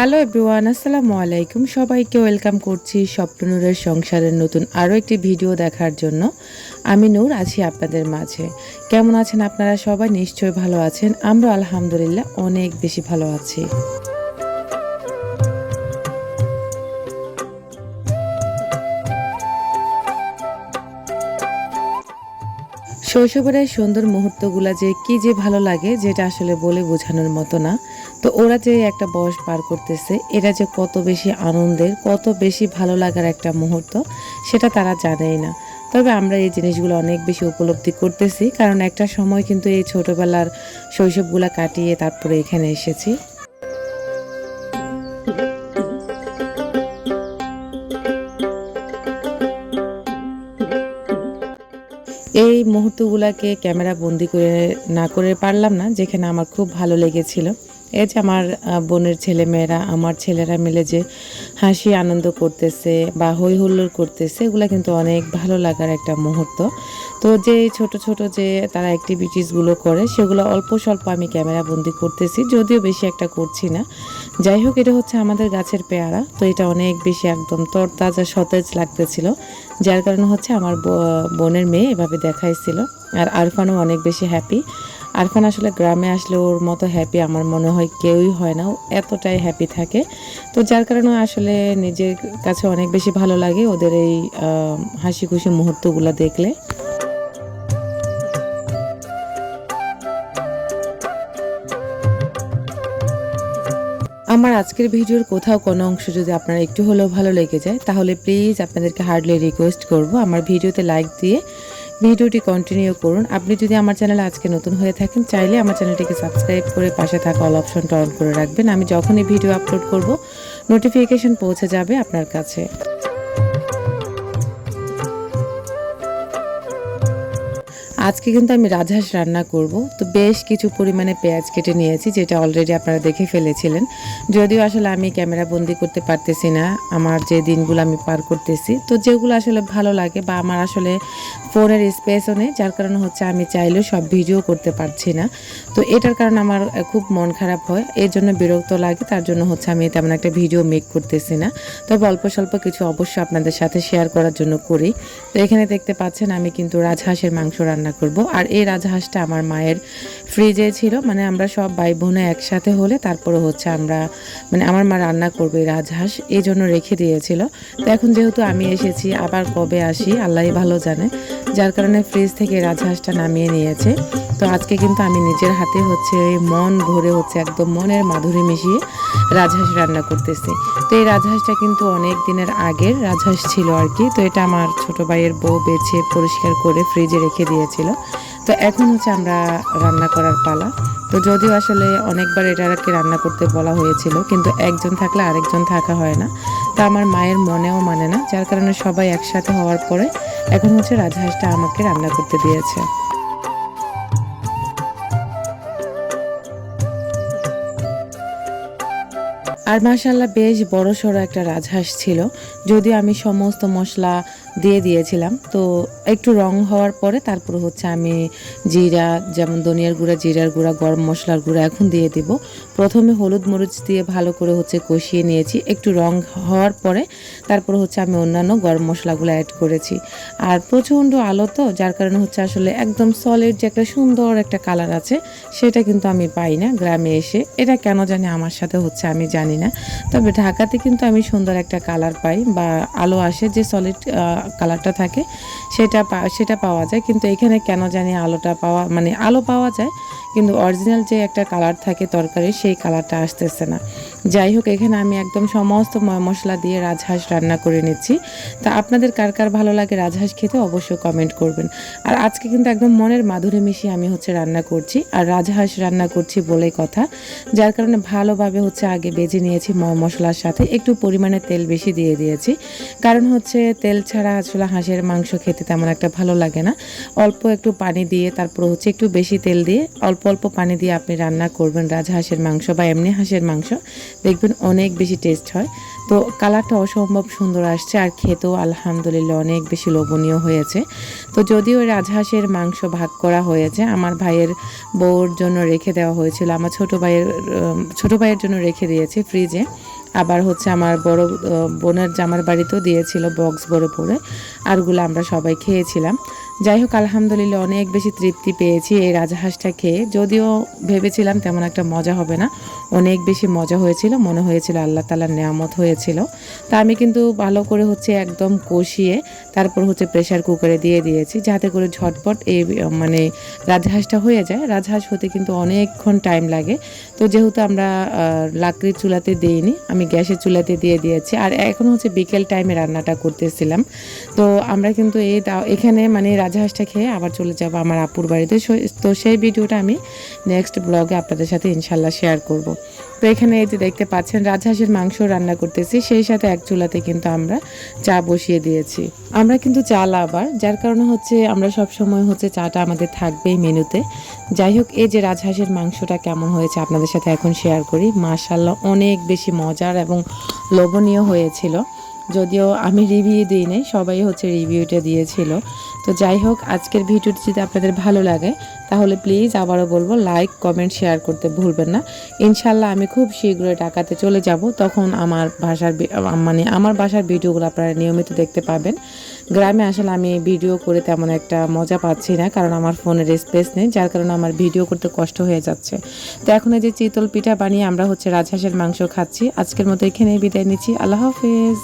Hello everyone, আসসালামু আলাইকুম। সবাইকে ওয়েলকাম করছি স্বপ্ননূরের সংসারের নতুন আরও একটি ভিডিও দেখার জন্য। আমি নূর, আছি আপনাদের মাঝে। কেমন আছেন আপনারা সবাই? নিশ্চয়ই ভালো আছেন। আমরা আলহামদুলিল্লাহ অনেক বেশি ভালো আছি। শৈশবের সুন্দর মুহূর্তগুলো যে কি যে ভালো লাগে, যেটা আসলে বলে বোঝানোর মতো না। তো ওরা যে একটা বয়স পার করতেছে এটা যে কত বেশি আনন্দের, কত বেশি ভালো লাগার একটা মুহূর্ত, সেটা তারা জানেই না। তবে আমরা এই জিনিসগুলো অনেক বেশি উপলব্ধি করতেছি, কারণ একটা সময় কিন্তু এই ছোটবেলার শৈশবগুলো কাটিয়ে তারপরে এখানে এসেছি। এই মুহূর্তগুলোকে ক্যামেরা বন্দি করে না করে পারলাম না, যেখানে আমার খুব ভালো লেগেছিল। এই যে আমার বোনের ছেলে মেয়েরা আমার ছেলেরা মিলে যে হাসি, আনন্দ করতেছে বা হই হুল্লোড় করতেছে, এগুলো কিন্তু অনেক ভালো লাগার একটা মুহূর্ত। তো যে ছোট ছোট যে তারা অ্যাক্টিভিটিসগুলো করে, সেগুলো অল্প স্বল্প আমি ক্যামেরা বন্দি করতেছি, যদিও বেশি একটা করছি না। যাই হোক, এটা হচ্ছে আমাদের গাছের পেয়ারা, তো এটা অনেক বেশি একদম তরতাজা, সতেজ লাগতেছিল। যার কারণে হচ্ছে আমার বোনের মেয়ে এভাবে দেখাইছিল, আর আরফানও অনেক বেশি হ্যাপি আরফান আসলে গ্রামে আসলে ওর মতো হ্যাপি আমার মনে হয় কেউই হয় না। এতটাই হ্যাপি থাকে। তো যার কারণে আসলে নিজের কাছে অনেক বেশি ভালো লাগে ওদের এই হাসি খুশি মুহূর্তগুলো দেখলে। আমার আজকের ভিডিওর কোথাও কোনো অংশ যদি আপনার একটু হলেও ভালো লেগে যায়, তাহলে প্লিজ আপনাদেরকে হার্ডলি রিকোয়েস্ট করব। আমার ভিডিওতে লাইক দিয়ে ভিডিওটি কন্টিনিউ করুন। আপনি যদি আমার চ্যানেলে আজকে নতুন হয়ে থাকেন, চাইলে আমার চ্যানেলটিকে সাবস্ক্রাইব করে পাশে থাকা অল অপশনটা অন করে রাখবেন। আমি যখনই ভিডিও আপলোড করব নোটিফিকেশন পৌঁছে যাবে আপনার কাছে। আজকে কিন্তু আমি রাজহাঁস রান্না করব। তো বেশ কিছু পরিমাণে পেঁয়াজ কেটে নিয়েছি, যেটা অলরেডি আপনারা দেখে ফেলেছিলেন। যদিও আসলে আমি ক্যামেরা বন্দি করতে পারতেছি না, আমার যে দিনগুলো আমি পার করতেছি। তো যেগুলো আসলে ভালো লাগে বা আমার আসলে ফোনের স্পেসও নেই, যার কারণে হচ্ছে আমি চাইলেও সব ভিডিও করতে পারছি না। তো এটার কারণে আমার খুব মন খারাপ হয়। এর জন্য বিরক্ত লাগে, তার জন্য হচ্ছে আমি তেমন একটা ভিডিও মেক করতেছি না। তবে অল্প স্বল্প কিছু অবশ্যই আপনাদের সাথে শেয়ার করার জন্য করি। তো এখানে দেখতে পাচ্ছেন, আমি কিন্তু রাজহাঁসের মাংস রান্না করব। আর এই রাজহাঁসটা আমার মায়ের ফ্রিজে ছিল। মানে আমরা সব ভাই বোনে একসাথে হলে তারপরে হচ্ছে আমরা মানে আমার মা রান্না করবে রাজহাঁস, এই জন্য রেখে দিয়েছিল। তো এখন যেহেতু আমি এসেছি, আবার কবে আসি আল্লাহই ভালো জানে। যার কারণে ফ্রিজ থেকে রাজহাঁসটা নামিয়ে নিয়েছে। তো আজকে কিন্তু আমি নিজের হাতে হচ্ছে মন ভরে হচ্ছে একদম মনের মাধুরী মিশিয়ে রাজহাঁস রান্না করতেছি। তো এই রাজহাঁসটা কিন্তু অনেক দিনের আগের রাজহাঁস ছিল আর কি। তো এটা আমার ছোট ভাইয়ের বউ বেছে পরিষ্কার করে ফ্রিজে রেখে দিয়েছিল। তো এখন হচ্ছে আমরা রান্না করার পালা। তো যদিও আসলে অনেকবার এটাকে রান্না করতে বলা হয়েছিল, কিন্তু একজন থাকলে আরেকজন থাকা হয় না। তা আমার মায়ের মনেও মানে না, যার কারণে সবাই একসাথে হওয়ার পরে এখন হচ্ছে রাজহাঁসটা আমাকে রান্না করতে দিয়েছে। আর মাশাল্লাহ বেশ বড় সড়ো একটা রাজহাঁস ছিল, যদিও আমি সমস্ত মশলা দিয়ে দিয়েছিলাম। তো একটু রং হওয়ার পরে তারপর হচ্ছে আমি জিরা, যেমন ধনিয়ার গুঁড়া, জিরার গুঁড়া, গরম মশলার গুঁড়া এখন দিয়ে দিব। প্রথমে হলুদ মরিচ দিয়ে ভালো করে হচ্ছে কষিয়ে নিয়েছি। একটু রং হওয়ার পরে তারপর হচ্ছে আমি অন্যান্য গরম মশলাগুলো অ্যাড করেছি। আর প্রচণ্ড আলো তো, যার কারণে হচ্ছে আসলে একদম সলিড যে একটা সুন্দর একটা কালার আছে, সেটা কিন্তু আমি পাই না গ্রামে এসে। এটা কেন জানি আমার সাথে হচ্ছে আমি জানি না। তবে ঢাকাতে কিন্তু আমি সুন্দর একটা কালার পাই বা আলো আসে যে সলিড কালারটা থাকে, সেটা সেটা পাওয়া যায়। কিন্তু এখানে কেন জানি আলোটা পাওয়া মানে আলো পাওয়া যায়, কিন্তু অরিজিনাল যে একটা কালার থাকে তরকারি, সেই কালারটা আসতেছে না। যাই হোক, এখানে আমি একদম সমস্ত মশলা দিয়ে রাজহাঁস রান্না করে নিচ্ছি। তা আপনাদের কার কার ভালো লাগে রাজহাঁস খেতে অবশ্যই কমেন্ট করবেন। আর আজকে কিন্তু একদম মনের মাধুরী মিশিয়ে আমি হচ্ছে রান্না করছি। আর রাজহাঁস রান্না করছি বলে কথা। যার কারণে ভালোভাবে হচ্ছে আগে বেজে নিয়েছি মশলার সাথে। একটু পরিমাণে তেল বেশি দিয়ে দিয়েছি। কারণ হচ্ছে তেল ছাড়া আসলে হাঁসের মাংস খেতে তেমন একটা ভালো লাগে না। অল্প একটু পানি দিয়ে, তারপর হচ্ছে একটু বেশি তেল দিয়ে, অল্প অল্প পানি দিয়ে আপনি রান্না করবেন রাজহাঁসের মাংস বা এমনি হাঁসের মাংস। দেখবেন অনেক বেশি টেস্ট হয়। তো কালারটা অসম্ভব সুন্দর আসছে আর খেতেও আলহামদুলিল্লাহ অনেক বেশি লোভনীয় হয়েছে। তো যদিও রাজহাঁসের মাংস ভাগ করা হয়েছে, আমার ভাইয়ের বউর জন্য রেখে দেওয়া হয়েছিল। আমার ছোট ভাইয়ের ছোট ভাইয়ের জন্য রেখে দিয়েছি ফ্রিজে। আবার হচ্ছে আমার বড় বোনের জামার বাড়িতেও দিয়েছিল বক্স ভরে পড়ে আরগুলো আমরা সবাই খেয়েছিলাম। যাই হোক আলহামদুলিল্লাহ, অনেক বেশি তৃপ্তি পেয়েছি এই রাজহাঁসটা খেয়ে। যদিও ভেবেছিলাম তেমন একটা মজা হবে না। অনেক বেশি মজা হয়েছিল, মনে হয়েছিল আল্লাহ তালার নেয়ামত হয়েছিল। তা আমি কিন্তু ভালো করে হচ্ছে একদম কষিয়ে তারপর হচ্ছে প্রেশার কুকারে দিয়ে দিয়েছি, যাতে করে ঝটপট এই মানে রাজহাঁসটা হয়ে যায়। রাজহাঁস হতে কিন্তু অনেকক্ষণ টাইম লাগে। তো যেহেতু আমরা লাকড়ির চুলাতে দিইনি, আমি গ্যাসের চুলাতে দিয়ে দিয়েছি। আর এখন হচ্ছে বিকেল টাইমে রান্নাটা করতেছিলাম। তো আমরা কিন্তু এই এখানে মানে রাজহাঁসটা খেয়ে আবার চলে যাব আমার আপুর বাড়িতে। তো সেই ভিডিওটা আমি নেক্সট ব্লগে আপনাদের সাথে ইনশাল্লাহ শেয়ার করব। তো এখানে এই যে দেখতে পাচ্ছেন, রাজহাঁসের মাংস রান্না করতেছি। সেই সাথে এক চুলাতে কিন্তু আমরা চা বসিয়ে দিয়েছি। আমরা কিন্তু চা লাভার, যার কারণে হচ্ছে আমরা সব সময় হচ্ছে চাটা আমাদের থাকবেই মেনুতে। যাই হোক, এই যে রাজহাঁসের মাংসটা কেমন হয়েছে আপনাদের সাথে এখন শেয়ার করি। মাশাল্লাহ অনেক বেশি মজার এবং লোভনীয় হয়েছিল। যদিও আমি রিভিউ দিই নাই, সবাই হচ্ছে রিভিউটা দিয়েছিল। তো যাই হোক, আজকের ভিডিওটি যদি আপনাদের ভালো লাগে, তাহলে প্লিজ আবারও বলব লাইক কমেন্ট শেয়ার করতে ভুলবেন না। ইনশাল্লাহ আমি খুব শীঘ্রই ঢাকাতে চলে যাব। তখন আমার ভাষার মানে আমার বাসার ভিডিওগুলো আপনারা নিয়মিত দেখতে পাবেন। গ্রামে আসলে আমি ভিডিও করে তেমন একটা মজা পাচ্ছি না, কারণ আমার ফোনের স্পেস নেই, যার কারণে আমার ভিডিও করতে কষ্ট হয়ে যাচ্ছে। তো এখন এই যে চিতল পিঠা বানিয়ে আমরা হচ্ছে রাজহাঁসের মাংস খাচ্ছি। আজকের মতো এখানেই বিদায় নিচ্ছি। আল্লাহ হাফেজ।